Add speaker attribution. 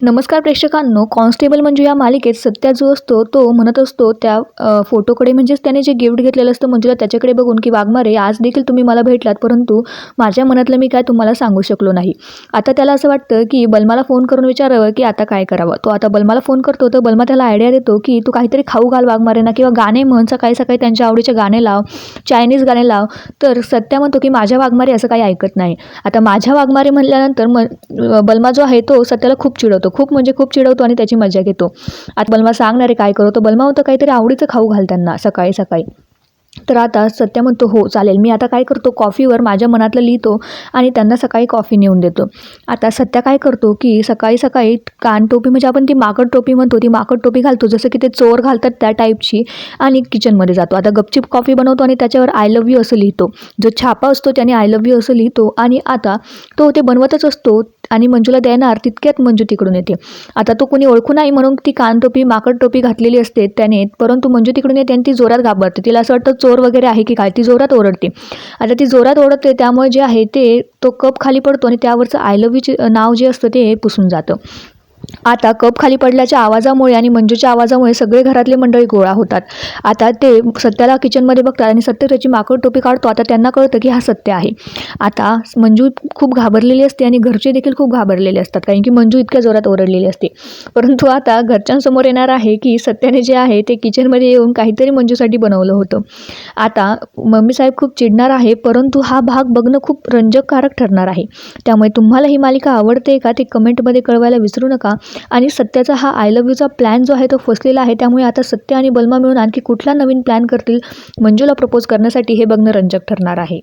Speaker 1: नमस्कार प्रेक्षकांनो कॉन्स्टेबल म्हणजे या मालिकेत सत्या जो असतो तो म्हणत असतो त्या फोटोकडे म्हणजेच त्याने जे गिफ्ट घेतलेलं असतं म्हणजे त्याच्याकडे बघून की वाघमारे आज देखील तुम्ही मला भेटलात परंतु माझ्या मनातलं मी काय तुम्हाला सांगू शकलो नाही. आता त्याला असं वाटतं की बलमाला फोन करून विचारावं की आता काय करावं? तो आता बलमाला फोन करतो तर बलमा त्याला आयडिया देतो की तू काहीतरी खाऊ घाल वाघमारेना किंवा गाणे म्हण सकाळी सकाळी त्यांच्या आवडीचे गाणे लाव चायनीज गाणे लाव. तर सत्या म्हणतो की माझ्या वाघमारे असं काही ऐकत नाही. आता माझ्या वाघमारे म्हणल्यानंतर म बलमा जो आहे तो सत्याला खूप चिडवतो. खूप म्हणजे खूप चिडवतो आणि त्याची मजा घेतो. आता बलमा सांगणार आहे काय करतो बलमा होतं काहीतरी आवडीचं खाऊ घाल त्यांना सकाळी सकाळी. तर आता सत्या म्हणतो हो चालेल. मी आता काय करतो? कॉफीवर माझ्या मनातलं लिहितो आणि त्यांना सकाळी कॉफी नेऊन देतो. आता सत्या काय करतो की सकाळी सकाळी कान टोपी म्हणजे आपण ती माकड टोपी म्हणतो ती माकड टोपी घालतो. जसं की ते चोर घालतात त्या टाईपची आणि किचनमध्ये जातो. आता गपचिप कॉफी बनवतो आणि त्याच्यावर आय लव्ह यू असं लिहितो. जो छापा असतो त्याने आय लव्ह यू असं लिहितो आणि आता तो ते बनवतच असतो. आणि मंजूला देणार तितक्यात मंजू तिकडून येते. आता तो कोणी ओळखू नाही म्हणून ती कानटोपी माकड टोपी घातलेली असते त्याने परंतु मंजू तिकडून येते आणि ती जोरात घाबरते. तिला असं वाटतं चोर वगैरे आहे की काय? ती जोरात ओरडते. आता ती जोरात ओरडते त्यामुळे जे आहे ते तो कप खाली पडतो आणि त्यावरचं आय लव्ह यूचे नाव जे असतं ते पुसून जातं. आता कप खाली पडल्याच्या आवाजामुळे आणि मंजूच्या आवाजामुळे सगळे घरातले मंडळी गोळा होतात. आता ते सत्याला किचनमध्ये बघतात आणि सत्य त्याची माकड टोपी काढतो. आता त्यांना कळतं की हा सत्य आहे. आता मंजू खूप घाबरलेली असते आणि घरचे देखील खूप घाबरलेले असतात. कारण की मंजू इतक्या जोरात ओरडलेली असते. परंतु आता घरच्यांसमोर येणार आहे की सत्याने जे आहे ते किचनमध्ये येऊन काहीतरी मंजूसाठी बनवलं होतं. आता मम्मी साहेब खूप चिडणार आहे परंतु हा भाग बघणं खूप रंजककारक ठरणार आहे. त्यामुळे तुम्हाला ही मालिका आवडते का ते कमेंटमध्ये कळवायला विसरू नका. आणि सत्याचा हा आय लव यूचा प्लॅन जो आहे तो फसलेला आहे. त्यामुळे आता सत्य आणि बलमा मिळून आणखी कुठला नवीन प्लॅन करतील? मंजूला प्रपोज करण्यासाठी हे बघणं रंजक ठरणार आहे.